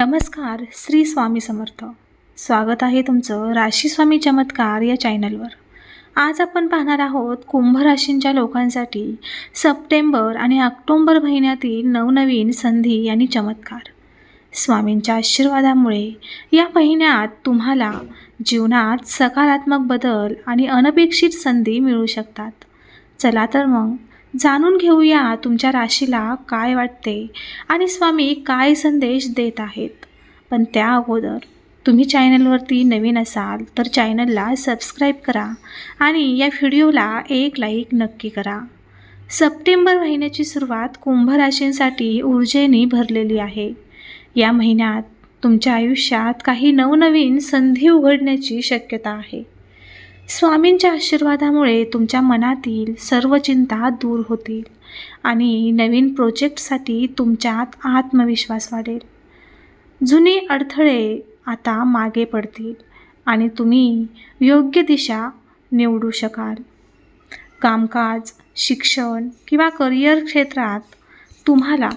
नमस्कार श्री स्वामी समर्थ. स्वागत आहे तुमचं राशी स्वामी चमत्कार या चॅनलवर. आज आपण पाहणार आहोत कुंभ राशींच्या लोकांसाठी सप्टेंबर आणि ऑक्टोंबर महिन्यातील नवनवीन संधी आणि चमत्कार. स्वामींच्या आशीर्वादामुळे या महिन्यात तुम्हाला जीवनात सकारात्मक बदल आणि अनपेक्षित संधी मिळू शकतात. चला तर मग जाणून घेऊया तुमच्या राशीला काय वाटते आणि स्वामी काय संदेश देत आहेत. पण त्या अगोदर तुम्ही चॅनलवरती नवीन असाल तर चॅनलला सबस्क्राईब करा आणि या व्हिडिओला एक लाईक नक्की करा. सप्टेंबर महिन्याची सुरुवात कुंभ राशींसाठी ऊर्जेने भरलेली आहे. या महिन्यात तुमच्या आयुष्यात काही नवनवीन संधी उघडण्याची शक्यता आहे. स्वामींच्या आशीर्वादामुळे तुमच्या मनातील सर्व चिंता दूर होतील आणि नवीन प्रोजेक्टसाठी तुमच्यात आत्मविश्वास वाढेल. जुने अडथळे आता मागे पडतील आणि तुम्ही योग्य दिशा निवडू शकाल. कामकाज शिक्षण किंवा करिअर क्षेत्रात तुम्हाला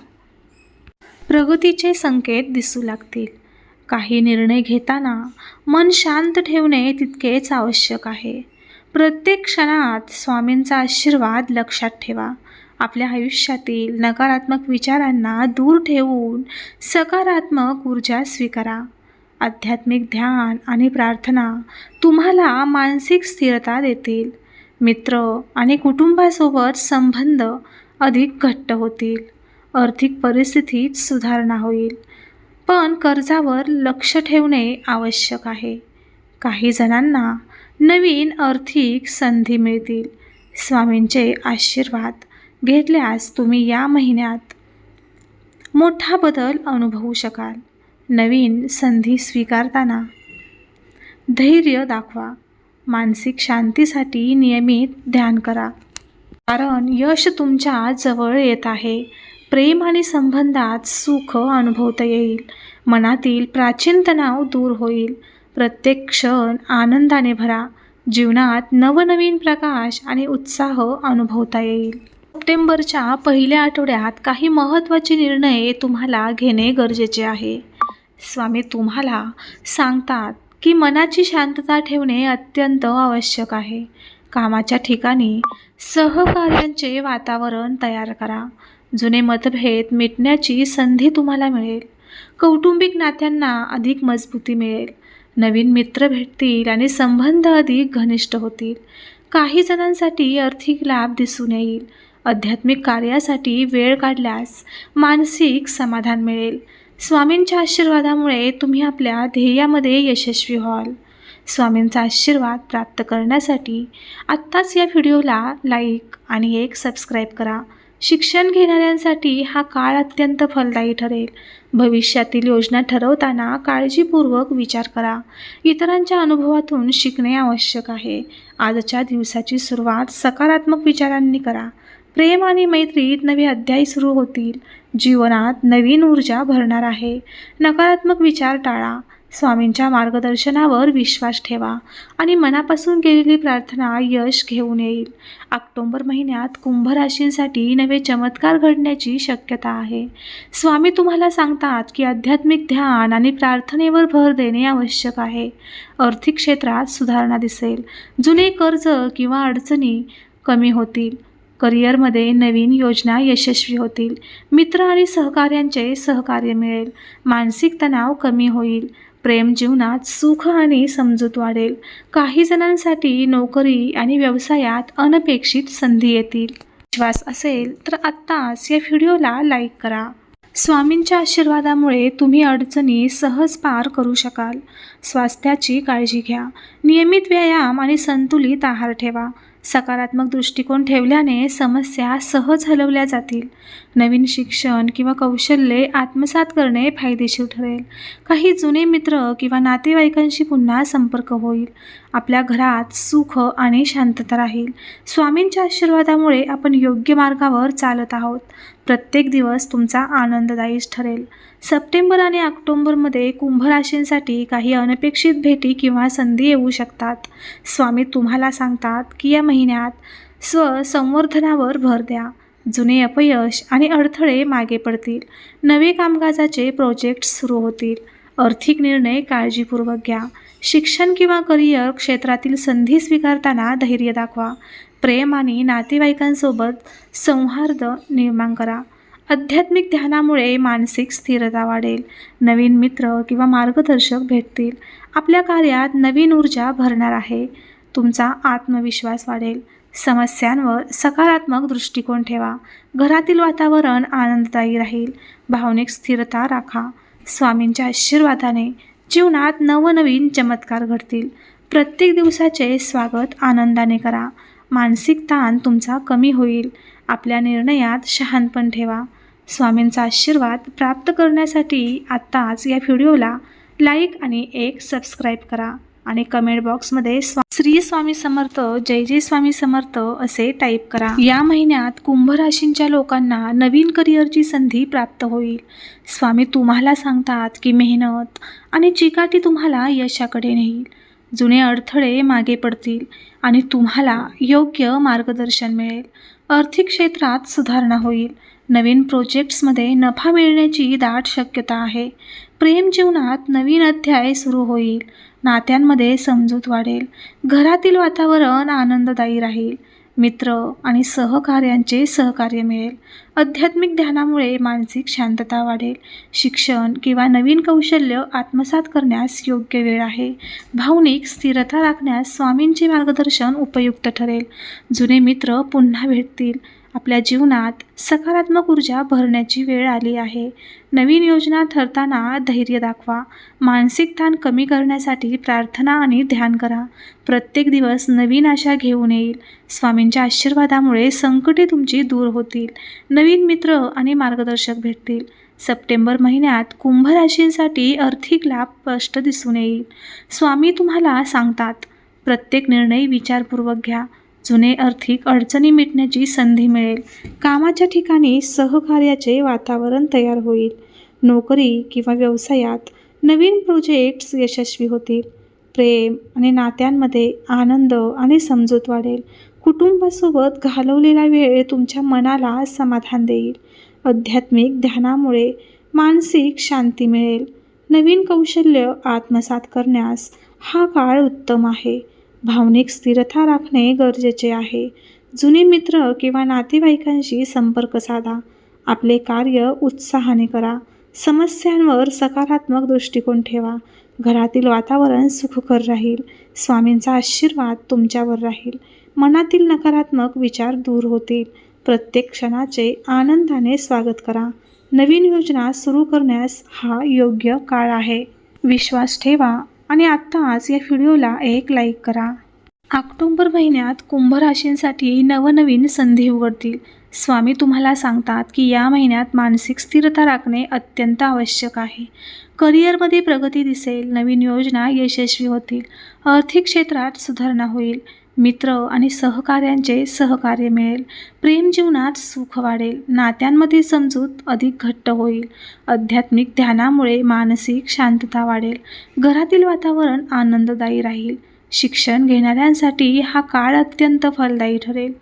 प्रगतीचे संकेत दिसू लागतील. काही निर्णय घेताना मन शांत ठेवणे तितकेच आवश्यक आहे. प्रत्येक क्षणात स्वामींचा आशीर्वाद लक्षात ठेवा. आपल्या आयुष्यातील नकारात्मक विचारांना दूर ठेवून सकारात्मक ऊर्जा स्वीकारा. आध्यात्मिक ध्यान आणि प्रार्थना तुम्हाला मानसिक स्थिरता देतील. मित्र आणि कुटुंबासोबत संबंध अधिक घट्ट होतील. आर्थिक परिस्थितीत सुधारणा होईल. पण कर्जावर लक्ष ठेवणे आवश्यक आहे. काही जणांना नवीन आर्थिक संधी मिळतील. स्वामींचे आशीर्वाद घेतल्यास तुम्ही या महिन्यात मोठा बदल अनुभवू शकाल. नवीन संधी स्वीकारताना धैर्य दाखवा. मानसिक शांतीसाठी नियमित ध्यान करा. कारण यश तुमच्या जवळ येत आहे. प्रेम आणि संबंधात सुख अनुभवता येईल. मनातील प्राचीन तणाव दूर होईल. प्रत्येक क्षण आनंदाने भरा. जीवनात नवनवीन प्रकाश आणि उत्साह अनुभवता येईल. सप्टेंबरच्या पहिल्या आठवड्यात काही महत्त्वाचे निर्णय तुम्हाला घेणे गरजेचे आहे. स्वामी तुम्हाला सांगतात की मनाची शांतता ठेवणे अत्यंत आवश्यक आहे. कामाच्या ठिकाणी सहकार्यांचे वातावरण तयार करा. जुने मतभेद मिटण्याची संधी तुम्हाला मिळेल. कौटुंबिक नात्यांना अधिक मजबूती मिळेल. नवीन मित्र भेटतील आणि संबंध अधिक घनिष्ठ होतील. काही जणांसाठी आर्थिक लाभ दिसून येईल. आध्यात्मिक कार्यासाठी वेळ काढल्यास मानसिक समाधान मिळेल. स्वामींच्या आशीर्वादामुळे तुम्ही आपल्या ध्येयामध्ये यशस्वी व्हाल. स्वामींचा आशीर्वाद प्राप्त करण्यासाठी आत्ताच या व्हिडिओला लाईक आणि एक सबस्क्राईब करा. शिक्षण घेणाऱ्यांसाठी हा काळ अत्यंत फलदायी ठरेल. भविष्यातील योजना ठरवताना काळजीपूर्वक विचार करा. इतरांच्या अनुभवातून शिकणे आवश्यक आहे. आजच्या दिवसाची सुरुवात सकारात्मक विचारांनी करा. प्रेम आणि मैत्रीत नवे अध्याय सुरू होतील. जीवनात नवीन ऊर्जा भरणार आहे. नकारात्मक विचार टाळा. स्वामींच्या मार्गदर्शनावर विश्वास ठेवा आणि मनापासून केलेली प्रार्थना यश घेऊन येईल. ऑक्टोंबर महिन्यात कुंभ राशींसाठी नवे चमत्कार घडण्याची शक्यता आहे. स्वामी तुम्हाला सांगतात की आध्यात्मिक ध्यान आणि प्रार्थनेवर भर देणे आवश्यक आहे. आर्थिक क्षेत्रात सुधारणा दिसेल. जुने कर्ज किंवा अडचणी कमी होतील. करिअरमध्ये नवीन योजना यशस्वी होतील. मित्र आणि सहकार्यांचे सहकार्य मिळेल. मानसिक तणाव कमी होईल. प्रेम जीवनात सुख आणि समजूत वाढेल. काही जणांसाठी नोकरी आणि व्यवसायात अनपेक्षित संधी येतील. विश्वास असेल तर आत्ताच या व्हिडिओला लाईक करा. स्वामींच्या आशीर्वादामुळे तुम्ही अडचणी सहज पार करू शकाल. स्वास्थ्याची काळजी घ्या. नियमित व्यायाम आणि संतुलित आहार ठेवा. सकारात्मक दृष्टिकोन ठेवल्याने समस्या सहज हलवल्या जातील. नवीन शिक्षण किंवा कौशल्ये आत्मसात करणे फायदेशीर ठरेल. काही जुने मित्र किंवा नातेवाईकांशी पुन्हा संपर्क होईल. आपल्या घरात सुख आणि शांतता राहील. स्वामींच्या आशीर्वादामुळे आपण योग्य मार्गावर चालत आहोत. प्रत्येक दिवस तुमचा आनंददायी ठरेल. सप्टेंबर आणि ऑक्टोंबरमध्ये कुंभ राशींसाठी काही अनपेक्षित भेटी किंवा संधी येऊ शकतात. स्वामी तुम्हाला सांगतात की या महिन्यात स्वसंवर्धनावर भर द्या. जुने अपयश आणि अडथळे मागे पडतील. नवे कामकाजाचे प्रोजेक्ट सुरू होतील. आर्थिक निर्णय काळजीपूर्वक घ्या. शिक्षण किंवा करिअर क्षेत्रातील संधी स्वीकारताना धैर्य दाखवा. प्रेम आणि नातेवाईकांसोबत संहार्द निर्माण करा. आध्यात्मिक ध्यानामुळे मानसिक स्थिरता वाढेल. नवीन मित्र किंवा मार्गदर्शक भेटतील. आपल्या कार्यात नवीन ऊर्जा भरणार आहे. तुमचा आत्मविश्वास वाढेल. समस्यांवर सकारात्मक दृष्टिकोन ठेवा. घरातील वातावरण आनंददायी राहील. भावनिक स्थिरता राखा. स्वामींच्या आशीर्वादाने जीवनात नवनवीन चमत्कार घडतील. प्रत्येक दिवसाचे स्वागत आनंदाने करा. मानसिक ताण तुमचा कमी होईल. आपल्या निर्णयात शहाणपण ठेवा. स्वामींचा आशीर्वाद प्राप्त करण्यासाठी आत्ताच या व्हिडिओला लाईक आणि एक सबस्क्राईब करा. आणि कमेंट बॉक्समध्ये स्वा श्री स्वामी समर्थ जय जय स्वामी समर्थ असे टाईप करा. या महिन्यात कुंभ राशींच्या लोकांना नवीन करिअरची संधी प्राप्त होईल. स्वामी तुम्हाला सांगतात की मेहनत आणि चिकाटी तुम्हाला यशाकडे नेईल. जुने अडथळे मागे पडतील आणि तुम्हाला योग्य मार्गदर्शन मिळेल. आर्थिक क्षेत्रात सुधारणा होईल. नवीन प्रोजेक्ट्समध्ये नफा मिळण्याची दाट शक्यता आहे. प्रेम जीवनात नवीन अध्याय सुरू होईल. नात्यांमध्ये समजूत वाढेल. घरातील वातावरण आनंददायी राहील. मित्र आणि सहकार्यांचे सहकार्य मिळेल. आध्यात्मिक ध्यानामुळे मानसिक शांतता वाढेल. शिक्षण किंवा नवीन कौशल्य आत्मसात करण्यास योग्य वेळ आहे. भावनिक स्थिरता राखण्यास स्वामींचे मार्गदर्शन उपयुक्त ठरेल. जुने मित्र पुन्हा भेटतील. आपल्या जीवनात सकारात्मक ऊर्जा भरण्याची वेळ आली आहे. नवीन योजना ठरताना धैर्य दाखवा. मानसिक ताण कमी करण्यासाठी प्रार्थना आणि ध्यान करा. प्रत्येक दिवस नवीन आशा घेऊन येईल. स्वामींच्या आशीर्वादामुळे संकटे तुमची दूर होतील. नवीन मित्र आणि मार्गदर्शक भेटतील. सप्टेंबर महिन्यात कुंभ राशींसाठी आर्थिक लाभ स्पष्ट दिसून येईल. स्वामी तुम्हाला सांगतात प्रत्येक निर्णय विचारपूर्वक घ्या. जुने आर्थिक अडचणी मिटण्याची संधी मिळेल. कामाच्या ठिकाणी सहकार्याचे वातावरण तयार होईल. नोकरी किंवा व्यवसायात नवीन प्रोजेक्ट्स यशस्वी होतील. प्रेम आणि नात्यांमध्ये आनंद आणि समजूत वाढेल. कुटुंबासोबत घालवलेला वेळ तुमच्या मनाला समाधान देईल. आध्यात्मिक ध्यानामुळे मानसिक शांती मिळेल. नवीन कौशल्य आत्मसात करण्यास हा काळ उत्तम आहे. भावनिक स्थिरता राखणे गरजेचे आहे. जुने मित्र किंवा नातेवाईकांशी संपर्क साधा. आपले कार्य उत्साहाने करा. समस्यांवर सकारात्मक दृष्टिकोन ठेवा. घरातील वातावरण सुखकर राहील. स्वामींचा आशीर्वाद तुमच्यावर राहील. मनातील नकारात्मक विचार दूर होतील. प्रत्येक क्षणाचे आनंदाने स्वागत करा. नवीन योजना सुरू करण्यास हा योग्य काळ आहे. विश्वास ठेवा. आणि आत्ताच या व्हिडिओला एक लाईक करा. ऑक्टोंबर महिन्यात कुंभ राशींसाठी नवनवीन संधी उघडतील. स्वामी तुम्हाला सांगतात की या महिन्यात मानसिक स्थिरता राखणे अत्यंत आवश्यक आहे. करिअरमध्ये प्रगती दिसेल नवीन योजना यशस्वी होतील आर्थिक क्षेत्रात सुधारणा होईल. मित्र आणि सहकार्यांचे सहकार्य मिळेल. प्रेम जीवनात सुख वाढेल. नात्यांमध्ये समजूत अधिक घट्ट होईल. आध्यात्मिक ध्यानामुळे मानसिक शांतता वाढेल. घरातील वातावरण आनंददायी राहील. शिक्षण घेणाऱ्यांसाठी हा काळ अत्यंत फलदायी ठरेल.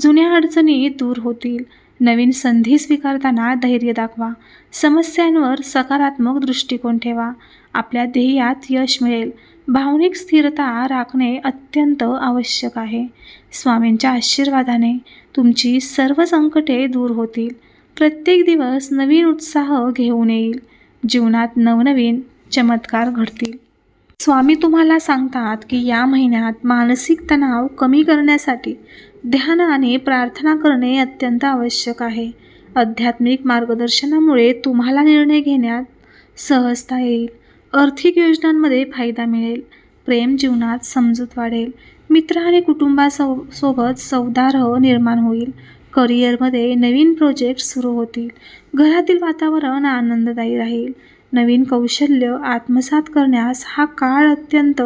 जुन्या अडचणी दूर होतील. नवीन संधी स्वीकारताना धैर्य दाखवा. समस्यांवर सकारात्मक दृष्टिकोन ठेवा. आपल्या ध्येयात यश मिळेल. भावनिक स्थिरता राखणे अत्यंत आवश्यक आहे. स्वामींच्या आशीर्वादाने तुमची सर्व संकटे दूर होतील. प्रत्येक दिवस नवीन उत्साह घेऊन येईल. जीवनात नवनवीन चमत्कार घडतील. स्वामी तुम्हाला सांगतात की या महिन्यात मानसिक तणाव कमी करण्यासाठी ध्यान आणि प्रार्थना करणे अत्यंत आवश्यक आहे. आध्यात्मिक मार्गदर्शनामुळे तुम्हाला निर्णय घेण्यात सहजता येईल. आर्थिक योजनांमध्ये फायदा मिळेल प्रेम जीवनात समजूत वाढेल मित्र आणि कुटुंबासो सोबत सौदारह निर्माण होईल करिअरमध्ये नवीन प्रोजेक्ट सुरू होतील घरातील वातावरण आनंददायी राहील नवीन कौशल्य आत्मसात करण्यास हा काळ अत्यंत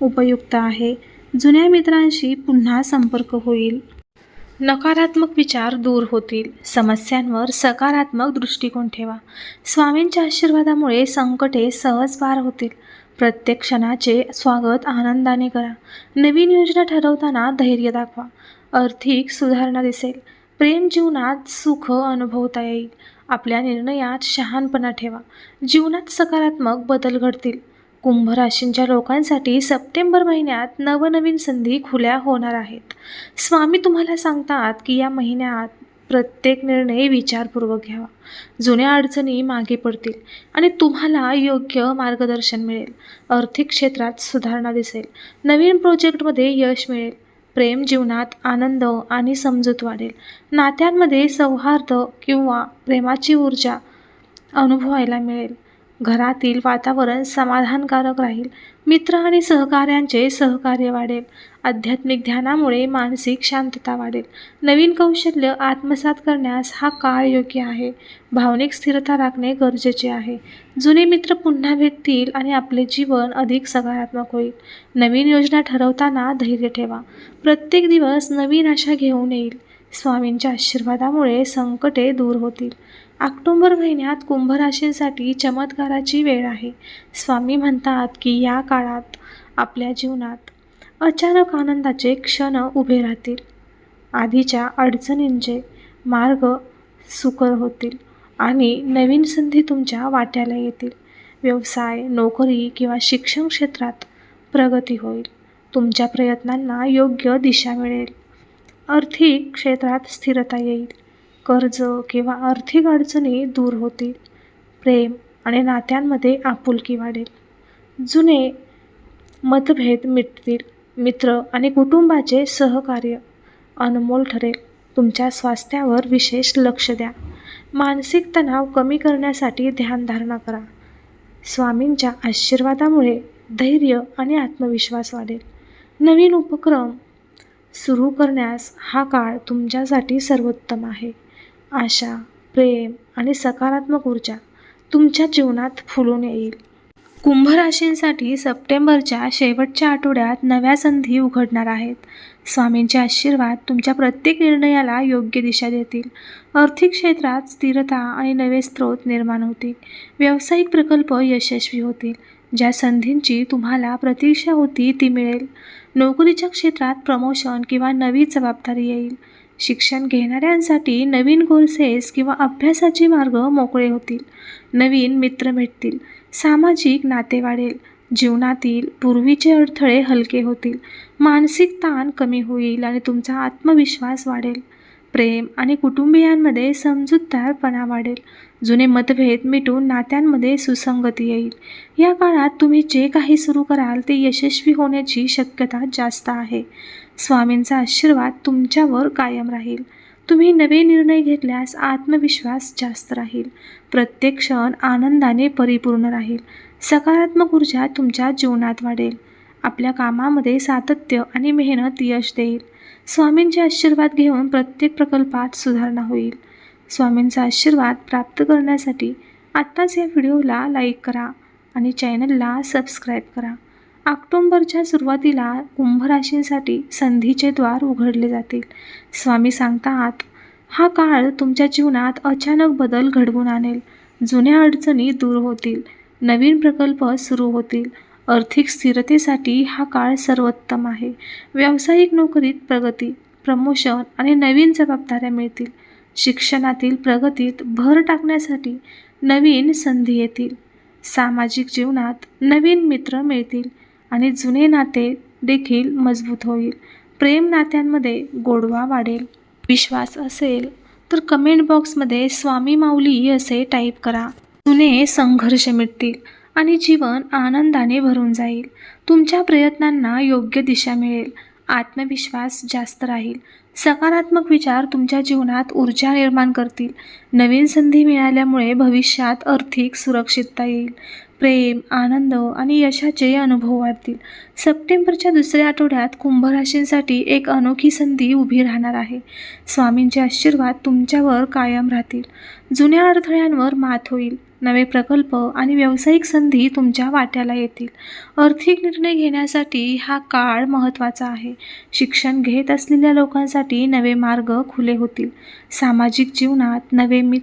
उपयुक्त आहे जुन्या मित्रांशी पुन्हा संपर्क होईल. नकारात्मक विचार दूर होतील. समस्यांवर सकारात्मक दृष्टिकोन ठेवा. स्वामींच्या आशीर्वादामुळे संकटे सहज पार होतील. प्रत्येक क्षणाचे स्वागत आनंदाने करा. नवीन योजना ठरवताना धैर्य दाखवा. आर्थिक सुधारणा दिसेल. प्रेम जीवनात सुख अनुभवता येईल. आपल्या निर्णयात शहाणपणा ठेवा. जीवनात सकारात्मक बदल घडतील. कुंभ राशींच्या लोकांसाठी सप्टेंबर महिन्यात नवनवीन संधी खुल्या होणार आहेत. स्वामी तुम्हाला सांगतात की या महिन्यात प्रत्येक निर्णय विचारपूर्वक घ्यावा. जुन्या अडचणी मागे पडतील आणि तुम्हाला योग्य मार्गदर्शन मिळेल. आर्थिक क्षेत्रात सुधारणा दिसेल. नवीन प्रोजेक्टमध्ये यश मिळेल. प्रेम जीवनात आनंद आणि समजूत वाढेल. नात्यांमध्ये सौहार्द किंवा प्रेमाची ऊर्जा अनुभवायला मिळेल. घरातील वातावरण समाधानकारक राहील. मित्र आणि सहकाऱ्यांचे सहकार्य वाढेल. आध्यात्मिक ध्यानामुळे मानसिक शांतता वाढेल. नवीन कौशल्य आत्मसात करण्यास हा काळ योग्य आहे. भावनिक स्थिरता राखणे गरजेचे आहे. जुने मित्र पुन्हा भेटतील आणि आपले जीवन अधिक सकारात्मक होईल. नवीन योजना ठरवताना धैर्य ठेवा. प्रत्येक दिवस नवीन आशा घेऊन येईल. स्वामींच्या आशीर्वादामुळे संकटे दूर होतील. ऑक्टोंबर महिन्यात कुंभ राशींसाठी चमत्काराची वेळ आहे. स्वामी म्हणतात की या काळात आपल्या जीवनात अचानक आनंदाचे क्षण उभे राहतील. आधीच्या अडचणींचे मार्ग सुकर होतील आणि नवीन संधी तुमच्या वाट्याला येतील. व्यवसाय नोकरी किंवा शिक्षण क्षेत्रात प्रगती होईल. तुमच्या प्रयत्नांना योग्य दिशा मिळेल. आर्थिक क्षेत्रात स्थिरता येईल. कर्ज किंवा आर्थिक अडचणी दूर होतील. प्रेम आणि नात्यांमध्ये आपुलकी वाढेल. जुने मतभेद मिटतील. मित्र आणि कुटुंबाचे सहकार्य अनमोल ठरेल. तुमच्या स्वास्थ्यावर विशेष लक्ष द्या. मानसिक तणाव कमी करण्यासाठी ध्यानधारणा करा. स्वामींच्या आशीर्वादामुळे धैर्य आणि आत्मविश्वास वाढेल. नवीन उपक्रम सुरू करण्यास हा काळ तुमच्यासाठी सर्वोत्तम आहे. आशा प्रेम आणि सकारात्मक ऊर्जा तुमच्या जीवनात फुलून येईल. कुंभ राशींसाठी सप्टेंबरच्या शेवटच्या आठवड्यात नव्या संधी उघडणार आहेत. स्वामींचे आशीर्वाद तुमच्या प्रत्येक निर्णयाला योग्य दिशा देतील. आर्थिक क्षेत्रात स्थिरता आणि नवे स्रोत निर्माण होतील. व्यावसायिक प्रकल्प यशस्वी होतील. ज्या संधींची तुम्हाला प्रतीक्षा होती ती मिळेल. नोकरीच्या क्षेत्रात प्रमोशन किंवा नवी जबाबदारी येईल. शिक्षण घेणाऱ्यांसाठी नवीन कोर्सेस किंवा अभ्यासाचे मार्ग मोकळे होतील. नवीन मित्र भेटतील. सामाजिक नाते वाढेल. जीवनातील पूर्वीचे अडथळे हलके होतील. मानसिक ताण कमी होईल आणि तुमचा आत्मविश्वास वाढेल. प्रेम आणि कुटुंबियांमध्ये समजूतदारपणा वाढेल. जुने मतभेद मिटून नात्यांमध्ये सुसंगती येईल. या काळात तुम्ही जे काही सुरू कराल ते यशस्वी होण्याची शक्यता जास्त आहे. स्वामींचा आशीर्वाद तुमच्यावर कायम राहील. तुम्ही नवे निर्णय घेतल्यास आत्मविश्वास जास्त राहील. प्रत्येक क्षण आनंदाने परिपूर्ण राहील. सकारात्मक ऊर्जा तुमच्या जीवनात वाढेल. आपल्या कामामध्ये सातत्य आणि मेहनत यश देईल. स्वामींचे आशीर्वाद घेऊन प्रत्येक प्रकल्पात सुधारणा होईल. स्वामींचा आशीर्वाद प्राप्त करण्यासाठी आत्ताच या व्हिडिओला लाईक करा आणि चॅनलला सबस्क्राईब करा. ऑक्टोंबरच्या सुरुवातीला कुंभ राशींसाठी संधीचे द्वार उघडले जातील. स्वामी सांगतात हा काळ तुमच्या जीवनात अचानक बदल घडवून आणेल. जुन्या अडचणी दूर होतील. नवीन प्रकल्प सुरू होतील. आर्थिक स्थिरतेसाठी हा काळ सर्वोत्तम आहे. व्यावसायिक नोकरीत प्रगती प्रमोशन आणि नवीन जबाबदाऱ्या मिळतील. शिक्षणातील प्रगतीत भर टाकण्यासाठी नवीन संधी येतील. सामाजिक जीवनात नवीन मित्र मिळतील आणि जुने नाते देखील मजबूत होईल. प्रेम नात्यांमध्ये गोडवा वाढेल. विश्वास असेल तर कमेंट बॉक्समध्ये स्वामी माऊली असे टाईप करा. जुने संघर्ष मिटतील आणि जीवन आनंदाने भरून जाईल. तुमच्या प्रयत्नांना योग्य दिशा मिळेल. आत्मविश्वास जास्त राहील. सकारात्मक विचार तुमच्या जीवनात ऊर्जा निर्माण करतील. नवीन संधी मिळाल्यामुळे भविष्यात आर्थिक सुरक्षितता येईल. प्रेम आनंद आणि यशाचे अनुभव वाढतील. सप्टेंबरच्या दुसऱ्या आठवड्यात कुंभराशींसाठी एक अनोखी संधी उभी राहणार आहे. स्वामींचे आशीर्वाद तुमच्यावर कायम राहतील. जुन्या अडथळ्यांवर मात होईल. नवे प्रकल्प आणि व्यावसायिक संधी तुमच्या वाट्याला येतील. आर्थिक निर्णय घेण्यासाठी हा काळ महत्त्वाचा आहे. शिक्षण घेत असलेल्या लोकांसाठी नवे मार्ग खुले होतील. सामाजिक जीवनात नवे मित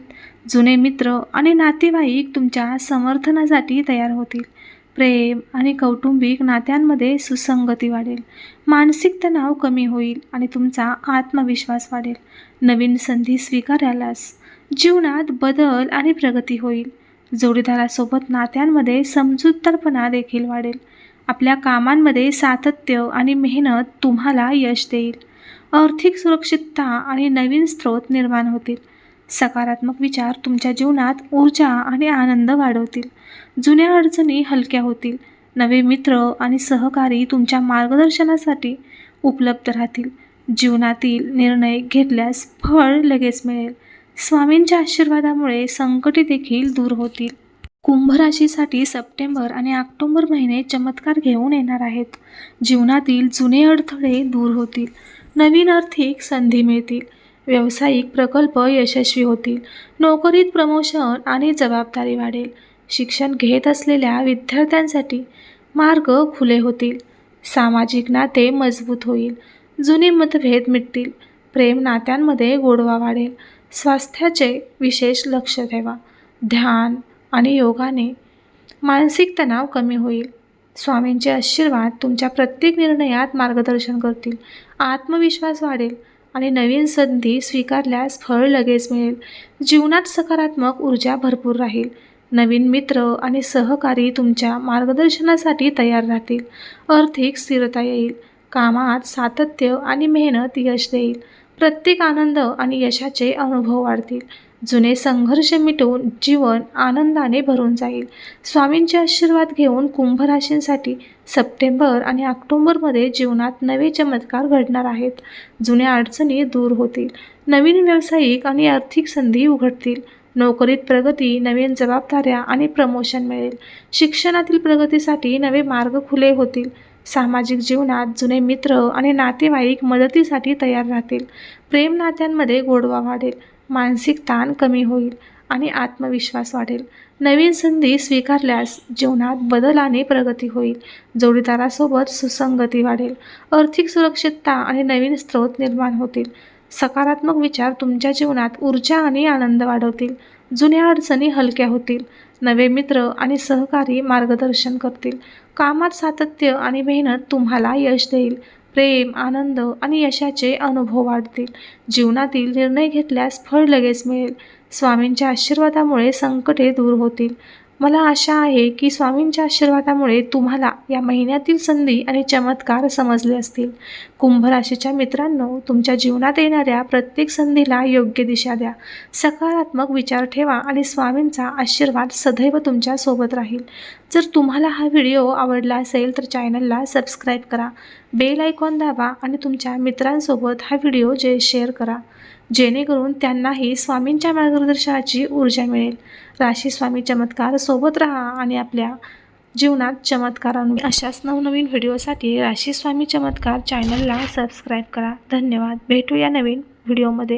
जुने मित्र आणि नातेवाईक तुमच्या समर्थनासाठी तयार होतील. प्रेम आणि कौटुंबिक नात्यांमध्ये सुसंगती वाढेल. मानसिक तणाव कमी होईल आणि तुमचा आत्मविश्वास वाढेल. नवीन संधी स्वीकारायलास जीवनात बदल आणि प्रगती होईल. जोडीदारासोबत नात्यांमध्ये समजूतदारपणा देखील वाढेल. आपल्या कामांमध्ये सातत्य आणि मेहनत तुम्हाला यश देईल. आर्थिक सुरक्षितता आणि नवीन स्रोत निर्माण होतील. सकारात्मक विचार तुमच्या जीवनात ऊर्जा आणि आनंद वाढवतील. जुन्या अडचणी हलक्या होतील. नवे मित्र आणि सहकारी तुमच्या मार्गदर्शनासाठी उपलब्ध राहतील. जीवनातील निर्णय घेतल्यास फळ लगेच मिळेल. स्वामींच्या आशीर्वादामुळे संकटे देखील दूर होतील. कुंभ राशीसाठी सप्टेंबर आणि ऑक्टोंबर महिने चमत्कार घेऊन येणार आहेत. जीवनातील जुने अडथळे दूर होतील. नवीन आर्थिक संधी मिळतील. व्यावसायिक प्रकल्प यशस्वी होतील. नोकरीत प्रमोशन आणि जबाबदारी वाढेल. शिक्षण घेत असलेल्या विद्यार्थ्यांसाठी मार्ग खुले होतील. सामाजिक नाते मजबूत होईल. जुने मतभेद मिटतील. प्रेम नात्यांमध्ये गोडवा वाढेल. स्वास्थ्याचे विशेष लक्ष ठेवा. ध्यान आणि योगाने मानसिक तणाव कमी होईल. स्वामींचे आशीर्वाद तुमच्या प्रत्येक निर्णयात मार्गदर्शन करतील. आत्मविश्वास वाढेल आणि नवीन संधी स्वीकारल्यास फळ लगेच मिळेल. जीवनात सकारात्मक ऊर्जा भरपूर राहील. नवीन मित्र आणि सहकारी तुमच्या मार्गदर्शनासाठी तयार राहतील. आर्थिक स्थिरता येईल. कामात सातत्य आणि मेहनत यश देईल. प्रत्येक आनंद आणि यशाचे अनुभव वाढतील. जुने संघर्ष मिटवून जीवन आनंदाने भरून जाईल. स्वामींचे आशीर्वाद घेऊन कुंभराशींसाठी सप्टेंबर आणि ऑक्टोंबरमध्ये जीवनात नवे चमत्कार घडणार आहेत. जुन्या अडचणी दूर होतील. नवीन व्यावसायिक आणि आर्थिक संधी उघडतील. नोकरीत प्रगती नवीन जबाबदाऱ्या आणि प्रमोशन मिळेल. शिक्षणातील प्रगतीसाठी नवे मार्ग खुले होतील. सामाजिक जीवनात जुने मित्र आणि नातेवाईक मदतीसाठी तयार राहतील. प्रेम नात्यांमध्ये गोडवा वाढेल मानसिक ताण कमी होईल आणि आत्मविश्वास वाढेल. नवीन संधी स्वीकारल्यास जीवनात बदल आणि प्रगती होईल. जोडीदारासोबत सुसंगती वाढेल. आर्थिक सुरक्षितता आणि नवीन स्रोत निर्माण होतील. सकारात्मक विचार तुमच्या जीवनात ऊर्जा आणि आनंद वाढवतील. जुन्या अडचणी हलक्या होतील. नवे मित्र आणि सहकारी मार्गदर्शन करतील. कामात सातत्य आणि मेहनत तुम्हाला यश देईल. प्रेम आनंद आणि यशाचे अनुभव वाढतील. जीवनातील निर्णय घेतल्यास फळ लगेच मिळेल. स्वामींच्या आशीर्वादामुळे संकटे दूर होतील. मला आशा आहे की स्वामींच्या आशीर्वादामुळे तुम्हाला या महिन्यातील संधी आणि चमत्कार समजले असतील. कुंभ राशीच्या मित्रांनो तुमच्या जीवनात येणाऱ्या प्रत्येक संधीला योग्य दिशा द्या. सकारात्मक विचार ठेवा आणि स्वामींचा आशीर्वाद सदैव तुमच्यासोबत राहील. जर तुम्हाला हा व्हिडिओ आवडला असेल तर चॅनलला सबस्क्राईब करा. बेल आयकॉन दाबा आणि तुमच्या मित्रांसोबत हा व्हिडिओ जे शेअर करा. जेणेकरून त्यांनाही स्वामींच्या मार्गदर्शनाची ऊर्जा मिळेल. राशी स्वामी चमत्कार सोबत राहा आणि आपल्या जीवनात चमत्कार आणू अशाच नवनवीन व्हिडिओसाठी राशी स्वामी चमत्कार चॅनलला सबस्क्राईब करा. धन्यवाद. भेटूया नवीन व्हिडिओमध्ये.